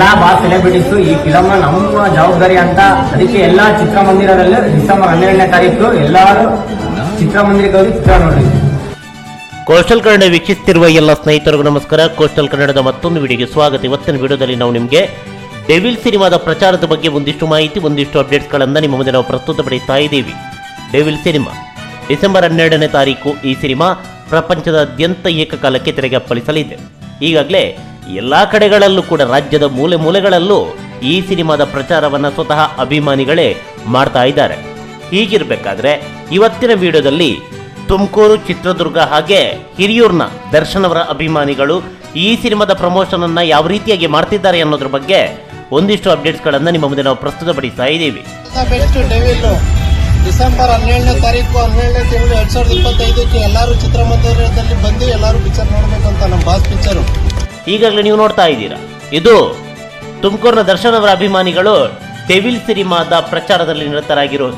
ಎಲ್ಲಾ ಬಾ ಸೆಲೆಬ್ರಿಟೀಸ್ ಈ ಫಿಲಮ್ ನಮ್ಮ ಜವಾಬ್ದಾರಿ ಅಂತ ಅದಕ್ಕೆ ಎಲ್ಲಾ ಚಿತ್ರಮಂದಿರದಲ್ಲಿ ಡಿಸೆಂಬರ್ ಹನ್ನೆರಡನೇ ತಾರೀಕು ಎಲ್ಲರೂ ಚಿತ್ರಮಂದಿರಕ್ಕೆ ಹೋಗಿ ಚಿತ್ರ ನೋಡಿ ಕೋಸ್ಟಲ್ ಕನ್ನಡ ವೀಕ್ಷಿಸ್ತಿರುವ ಎಲ್ಲ ಸ್ನೇಹಿತರಿಗೂ ನಮಸ್ಕಾರ. ಕೋಸ್ಟಲ್ ಕನ್ನಡದ ಮತ್ತೊಂದು ವಿಡಿಯೋಗೆ ಸ್ವಾಗತ. ಇವತ್ತಿನ ವಿಡಿಯೋದಲ್ಲಿ ನಾವು ನಿಮಗೆ ಡೆವಿಲ್ ಸಿನಿಮಾದ ಪ್ರಚಾರದ ಬಗ್ಗೆ ಒಂದಿಷ್ಟು ಮಾಹಿತಿ, ಒಂದಿಷ್ಟು ಅಪ್ಡೇಟ್ಸ್ಗಳನ್ನು ನಿಮ್ಮ ಮುಂದೆ ನಾವು ಪ್ರಸ್ತುತಪಡಿಸ್ತಾ ಇದ್ದೀವಿ. Devil cinema. ಡಿಸೆಂಬರ್ ಹನ್ನೆರಡನೇ ತಾರೀಕು ಈ ಸಿನಿಮಾ ಪ್ರಪಂಚದಾದ್ಯಂತ ಏಕಕಾಲಕ್ಕೆ ತೆರೆಗೆ ಅಪ್ಪಳಿಸಲಿದೆ. ಈಗಾಗಲೇ ಎಲ್ಲ ಕಡೆಗಳಲ್ಲೂ ಕೂಡ ರಾಜ್ಯದ ಮೂಲೆ ಮೂಲೆಗಳಲ್ಲೂ ಈ ಸಿನಿಮಾದ ಪ್ರಚಾರವನ್ನು ಸ್ವತಃ ಅಭಿಮಾನಿಗಳೇ ಮಾಡ್ತಾ ಇದ್ದಾರೆ. ಹೀಗಿರಬೇಕಾದ್ರೆ ಇವತ್ತಿನ ವಿಡಿಯೋದಲ್ಲಿ ತುಮಕೂರು, ಚಿತ್ರದುರ್ಗ ಹಾಗೆ ಹಿರಿಯೂರ್ನ ದರ್ಶನ್ ಅವರ ಅಭಿಮಾನಿಗಳು ಈ ಸಿನಿಮಾದ ಪ್ರಮೋಷನ್ ಅನ್ನ ಯಾವ ರೀತಿಯಾಗಿ ಮಾಡ್ತಿದ್ದಾರೆ ಅನ್ನೋದ್ರ ಬಗ್ಗೆ ಒಂದಿಷ್ಟು ಅಪ್ಡೇಟ್ಸ್ ಗಳನ್ನ ನಿಮ್ಮ ಮುಂದೆ ನಾವು ಪ್ರಸ್ತುತಪಡಿಸ್ತಾ ಇದ್ದೀವಿ. ಡಿಸೆಂಬರ್ ಹನ್ನೆರಡನೇ ತಾರೀಕು, ಹನ್ನೆರಡನೇ ತಿಂಗಳು ಎರಡ್ ಸಾವಿರದ ಇಪ್ಪತ್ತೈದಕ್ಕೆ ಎಲ್ಲರೂ ಚಿತ್ರಮಂದಿರದಲ್ಲಿ ಬಂದು ಎಲ್ಲರೂ ಪಿಕ್ಚರ್ ನೋಡಬೇಕು ಅಂತ ನಮ್ಮ ಬಾಸ್ ಪಿಕ್ಚರು ಈಗಾಗಲೇ ನೀವು ನೋಡ್ತಾ ಇದ್ದೀರಾ. ಇದು ತುಮಕೂರಿನ ದರ್ಶನ್ ಅವರ ಅಭಿಮಾನಿಗಳು ಡೆವಿಲ್ ಸಿನಿಮಾದ ಪ್ರಚಾರದಲ್ಲಿ ನಿರತರಾಗಿರೋದು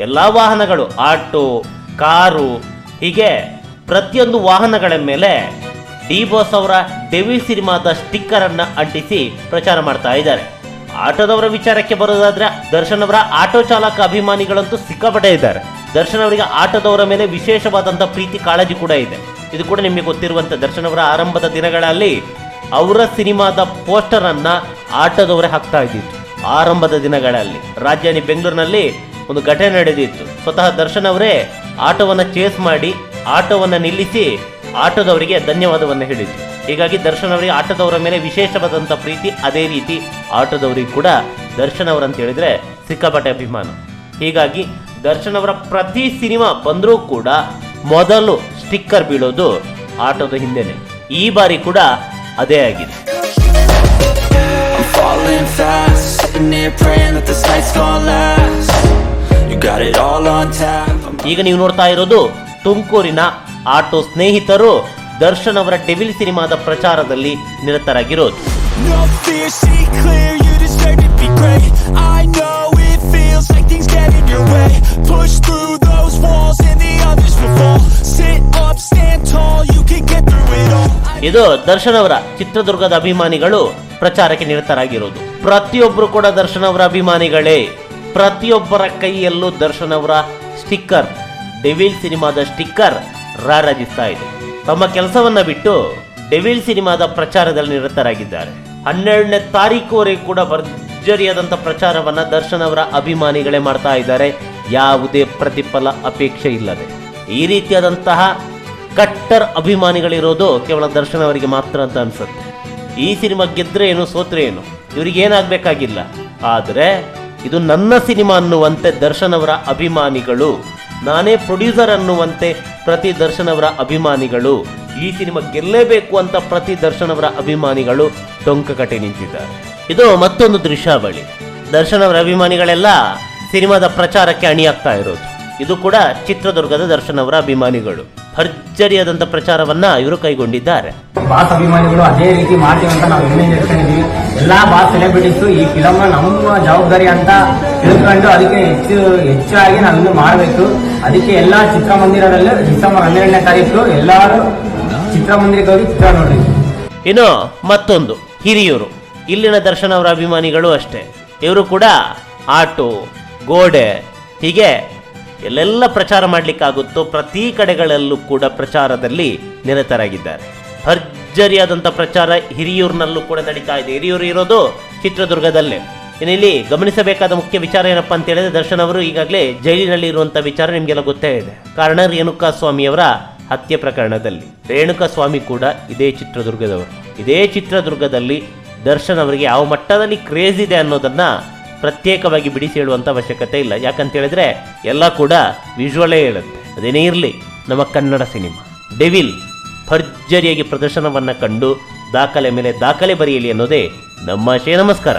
ಎಲ್ಲ ವಾಹನಗಳು, ಆಟೋ, ಕಾರು, ಹೀಗೆ ಪ್ರತಿಯೊಂದು ವಾಹನಗಳ ಮೇಲೆ ಡಿ ಬಾಸ್ ಅವರ ಡೆವಿಲ್ ಸಿನಿಮಾದ ಸ್ಟಿಕ್ಕರ್ ಅನ್ನ ಅಂಟಿಸಿ ಪ್ರಚಾರ ಮಾಡ್ತಾ ಇದ್ದಾರೆ. ಆಟೋದವರ ವಿಚಾರಕ್ಕೆ ಬರೋದಾದ್ರೆ ದರ್ಶನ್ ಅವರ ಆಟೋ ಚಾಲಕ ಅಭಿಮಾನಿಗಳಂತೂ ಸಿಕ್ಕಾಪಟ್ಟೆ ಇದ್ದಾರೆ. ದರ್ಶನ್ ಅವರಿಗೆ ಆಟೋದವರ ಮೇಲೆ ವಿಶೇಷವಾದಂತ ಪ್ರೀತಿ ಕಾಳಜಿ ಕೂಡ ಇದೆ. ಇದು ಕೂಡ ನಿಮಗೆ ಗೊತ್ತಿರುವಂತ ದರ್ಶನ್ ಅವರ ಆರಂಭದ ದಿನಗಳಲ್ಲಿ ಅವರ ಸಿನಿಮಾದ ಪೋಸ್ಟರ್ ಅನ್ನ ಆಟೋದವರೇ ಹಾಕ್ತಾ ಇದ್ದಿತ್ತು. ಆರಂಭದ ದಿನಗಳಲ್ಲಿ ರಾಜಧಾನಿ ಬೆಂಗಳೂರಿನಲ್ಲಿ ಒಂದು ಘಟನೆ ನಡೆದಿತ್ತು. ಸ್ವತಃ ದರ್ಶನ್ ಅವರೇ ಆಟೋವನ್ನು ಚೇಸ್ ಮಾಡಿ ಆಟೋವನ್ನು ನಿಲ್ಲಿಸಿ ಆಟೋದವರಿಗೆ ಧನ್ಯವಾದವನ್ನು ಹೇಳಿದ್ರು. ಹೀಗಾಗಿ ದರ್ಶನ್ ಅವರಿಗೆ ಆಟೋದವರ ಮೇಲೆ ವಿಶೇಷವಾದಂಥ ಪ್ರೀತಿ, ಅದೇ ರೀತಿ ಆಟೋದವರಿಗೆ ಕೂಡ ದರ್ಶನ್ ಅವರಂತ ಹೇಳಿದ್ರೆ ಸಿಕ್ಕಾಪಟ್ಟೆ ಅಭಿಮಾನ. ಹೀಗಾಗಿ ದರ್ಶನ್ ಅವರ ಪ್ರತಿ ಸಿನಿಮಾ ಬಂದರೂ ಕೂಡ ಮೊದಲು ಸ್ಟಿಕ್ಕರ್ ಬೀಳೋದು ಆಟೋದ ಹಿಂದೆನೆ. ಈ ಬಾರಿ ಕೂಡ ಅದೇ ಆಗಿದೆ. ಈಗ ನೀವು ನೋಡ್ತಾ ಇರೋದು ತುಮಕೂರಿನ ಆಟೋ ಸ್ನೇಹಿತರು ದರ್ಶನ್ ಅವರ ಡೆವಿಲ್ ಸಿನಿಮಾದ ಪ್ರಚಾರದಲ್ಲಿ ನಿರತರಾಗಿರೋದು. ಈಗ ನೀವು ನೋರ್ತಾ ಇರೋದು ತುಂಕುರಿನ ಆಟೋ ಸ್ನೇಹಿತರು దర్శನ ಅವರ ಡೆವಿಲ್ ಸಿನಿಮಾದ ಪ್ರಚಾರದಲ್ಲಿ ನಿರತರಾಗಿರೋದು ಇದು ದರ್ಶನ್ ಅವರ ಚಿತ್ರದುರ್ಗದ ಅಭಿಮಾನಿಗಳು ಪ್ರಚಾರಕ್ಕೆ ನಿರತರಾಗಿರೋದು. ಪ್ರತಿಯೊಬ್ಬರು ಕೂಡ ದರ್ಶನ್ ಅವರ ಅಭಿಮಾನಿಗಳೇ. ಪ್ರತಿಯೊಬ್ಬರ ಕೈಯಲ್ಲೂ ದರ್ಶನ್ ಅವರ ಸ್ಟಿಕ್ಕರ್, ಡೆವಿಲ್ ಸಿನಿಮಾದ ಸ್ಟಿಕ್ಕರ್ ರಾರಾಜಿಸ್ತಾ ಇದೆ. ತಮ್ಮ ಕೆಲಸವನ್ನ ಬಿಟ್ಟು ಡೆವಿಲ್ ಸಿನಿಮಾದ ಪ್ರಚಾರದಲ್ಲಿ ನಿರತರಾಗಿದ್ದಾರೆ. ಹನ್ನೆರಡನೇ ತಾರೀಕುವರೆಗೂ ಕೂಡ ಭರ್ಜರಿಯಾದಂಥ ಪ್ರಚಾರವನ್ನ ದರ್ಶನ್ ಅವರ ಅಭಿಮಾನಿಗಳೇ ಮಾಡ್ತಾ ಇದ್ದಾರೆ. ಯಾವುದೇ ಪ್ರತಿಫಲ ಅಪೇಕ್ಷೆ ಇಲ್ಲದೆ. ಈ ರೀತಿಯಾದಂತಹ ಕಟ್ಟರ್ ಅಭಿಮಾನಿಗಳಿರೋದು ಕೇವಲ ದರ್ಶನ್ ಅವರಿಗೆ ಮಾತ್ರ ಅಂತ ಅನ್ಸುತ್ತೆ. ಈ ಸಿನಿಮಾ ಗೆದ್ರೆ ಏನು, ಸೋತ್ರೆ ಏನು? ಇವರಿಗೆ ಏನಾಗಬೇಕಾಗಿಲ್ಲ. ಆದರೆ ಇದು ನನ್ನ ಸಿನಿಮಾ ಅನ್ನುವಂತೆ ದರ್ಶನ್ ಅವರ ಅಭಿಮಾನಿಗಳು, ನಾನೇ ಪ್ರೊಡ್ಯೂಸರ್ ಅನ್ನುವಂತೆ ಪ್ರತಿ ದರ್ಶನ್ ಅವರ ಅಭಿಮಾನಿಗಳು, ಈ ಸಿನಿಮಾ ಗೆಲ್ಲೇಬೇಕು ಅಂತ ಪ್ರತಿ ದರ್ಶನ್ ಅವರ ಅಭಿಮಾನಿಗಳು ಟೊಂಕ ಕಟ್ಟಿ ನಿಂತಿದ್ದಾರೆ. ಇದು ಮತ್ತೊಂದು ದೃಶ್ಯಾವಳಿ. ದರ್ಶನ್ ಅವರ ಅಭಿಮಾನಿಗಳೆಲ್ಲ ಸಿನಿಮಾದ ಪ್ರಚಾರಕ್ಕೆ ಅಣಿಯಾಗ್ತಾ ಇರೋದು. ಇದು ಕೂಡ ಚಿತ್ರದುರ್ಗದ ದರ್ಶನ್ ಅವರ ಅಭಿಮಾನಿಗಳು. ಭರ್ಜರಿಯಾದಂಥ ಪ್ರಚಾರವನ್ನ ಇವರು ಕೈಗೊಂಡಿದ್ದಾರೆ. ಬಾಸ್ ಅಭಿಮಾನಿಗಳು ಅದೇ ರೀತಿ ಮಾಡ್ತೀವಿ ಅಂತ ನಾವು ಹೆಮ್ಮೆ ಇದ್ದೀವಿ ಎಲ್ಲಾ ಬಾಸ್ ಸೆಲೆಬ್ರಿಟೀಸ್ ಈ ಫಿಲಮ್ ನಮ್ಮ ಜವಾಬ್ದಾರಿ ಅಂತ ತಿಳ್ಕೊಂಡು ಅದಕ್ಕೆ ಹೆಚ್ಚು ಹೆಚ್ಚಾಗಿ ನಾವು ಇನ್ನು ಮಾಡಬೇಕು. ಅದಕ್ಕೆ ಎಲ್ಲಾ ಚಿತ್ರಮಂದಿರದಲ್ಲಿ ಡಿಸೆಂಬರ್ ಹನ್ನೆರಡನೇ ತಾರೀಕು ಎಲ್ಲರೂ ಚಿತ್ರಮಂದಿರಕ್ಕೆ ಹೋಗಿ ಚಿತ್ರ ನೋಡ್ರಿ. ಇನ್ನು ಮತ್ತೊಂದು ಹಿರಿಯೂರು. ಇಲ್ಲಿನ ದರ್ಶನ್ ಅವರ ಅಭಿಮಾನಿಗಳು ಅಷ್ಟೇ. ಇವರು ಕೂಡ ಆಟೋ ಗೋಡೆ ಹೀಗೆ ಎಲ್ಲೆಲ್ಲ ಪ್ರಚಾರ ಮಾಡಲಿಕ್ಕಾಗುತ್ತೋ ಪ್ರತಿ ಕಡೆಗಳಲ್ಲೂ ಕೂಡ ಪ್ರಚಾರದಲ್ಲಿ ನಿರತರಾಗಿದ್ದಾರೆ. ಭರ್ಜರಿಯಾದಂಥ ಪ್ರಚಾರ ಹಿರಿಯೂರಿನಲ್ಲೂ ಕೂಡ ನಡೀತಾ ಇದೆ. ಹಿರಿಯೂರು ಇರೋದು ಚಿತ್ರದುರ್ಗದಲ್ಲೇ. ಇನ್ನು ಇಲ್ಲಿ ಗಮನಿಸಬೇಕಾದ ಮುಖ್ಯ ವಿಚಾರ ಏನಪ್ಪ ಅಂತ ಹೇಳಿದ್ರೆ ದರ್ಶನ್ ಅವರು ಈಗಾಗಲೇ ಜೈಲಿನಲ್ಲಿ ಇರುವಂಥ ವಿಚಾರ ನಿಮಗೆಲ್ಲ ಗೊತ್ತೇ ಇದೆ. ಕಾರಣ ರೇಣುಕಾ ಸ್ವಾಮಿಯವರ ಹತ್ಯೆ ಪ್ರಕರಣದಲ್ಲಿ. ರೇಣುಕಾ ಸ್ವಾಮಿ ಕೂಡ ಇದೇ ಚಿತ್ರದುರ್ಗದವರು. ಇದೇ ಚಿತ್ರದುರ್ಗದಲ್ಲಿ ದರ್ಶನ್ ಅವರಿಗೆ ಯಾವ ಮಟ್ಟದಲ್ಲಿ ಕ್ರೇಜ್ ಇದೆ ಅನ್ನೋದನ್ನ ಪ್ರತ್ಯೇಕವಾಗಿ ಬಿಡಿಸಿ ಹೇಳುವಂಥ ಅವಶ್ಯಕತೆ ಇಲ್ಲ. ಯಾಕಂತ ಹೇಳಿದ್ರೆ ಎಲ್ಲ ಕೂಡ ವಿಜುವಲೇ ಹೇಳುತ್ತೆ. ಅದೇನೇ ಇರಲಿ, ನಮ್ಮ ಕನ್ನಡ ಸಿನಿಮಾ. ಡೆವಿಲ್ ಭರ್ಜರಿಯಾಗಿ ಪ್ರದರ್ಶನವನ್ನು ಕಂಡು ದಾಖಲೆ ಮೇಲೆ ದಾಖಲೆ ಬರೆಯಲಿ ಅನ್ನೋದೇ ನಮ್ಮ ಆಶಯ. ನಮಸ್ಕಾರ.